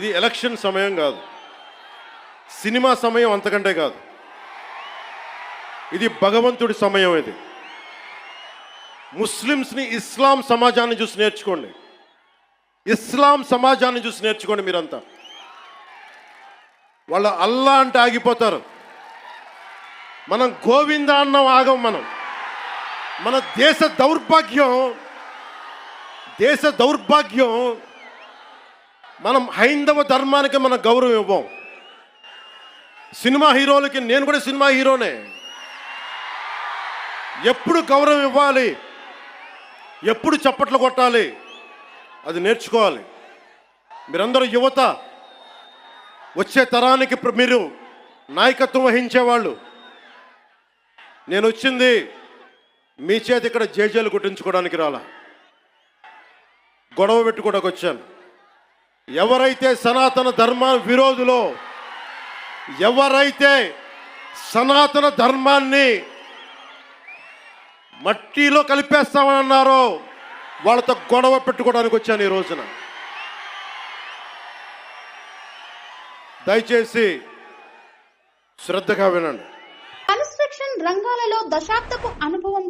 ఇది ఎలక్షన్ సమయం కాదు. సినిమా సమయం అంతకంటే కాదు. ఇది భగవంతుడి సమయం ఇది. ముస్లిమ్స్ని ఇస్లాం సమాజాన్ని చూసి నేర్చుకోండి. ఇస్లాం సమాజాన్ని చూసి నేర్చుకోండి మీరంతా. వాళ్ళు అల్లా అంటే ఆగిపోతారు. మనం గోవింద అన్నం ఆగం మనం. మన దేశ దౌర్భాగ్యం దేశ దౌర్భాగ్యం మనం హైందవ ధర్మానికి మనం గౌరవం ఇవ్వం. సినిమా హీరోలకి నేను కూడా సినిమా హీరోనే. ఎప్పుడు గౌరవం ఇవ్వాలి? ఎప్పుడు చప్పట్లు కొట్టాలి? అది నేర్చుకోవాలి. మీరందరూ యువత వచ్చే తరానికి మీరు నాయకత్వం వహించేవాళ్ళు. నేను వచ్చింది మీ చేతి ఇక్కడ జేజేలు కొట్టించుకోవడానికి రాలా. గొడవ పెట్టుకోవడానికి వచ్చాను. ఎవరైతే సనాతన ధర్మ విరోధులో ఎవరైతే సనాతన ధర్మాన్ని మట్టిలో కలిపేస్తామని అన్నారో వాళ్ళతో గొడవ పెట్టుకోవడానికి వచ్చాను ఈ రోజున. దయచేసి శ్రద్ధగా వినండి. కన్స్ట్రక్షన్ రంగాలలో దశాబ్దపు అనుభవం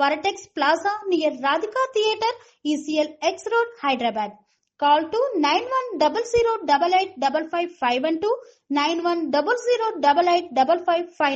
Varatex Plaza near Radhika Theatre, ECL X Road, Hyderabad. Call to 9100885551 to 91008855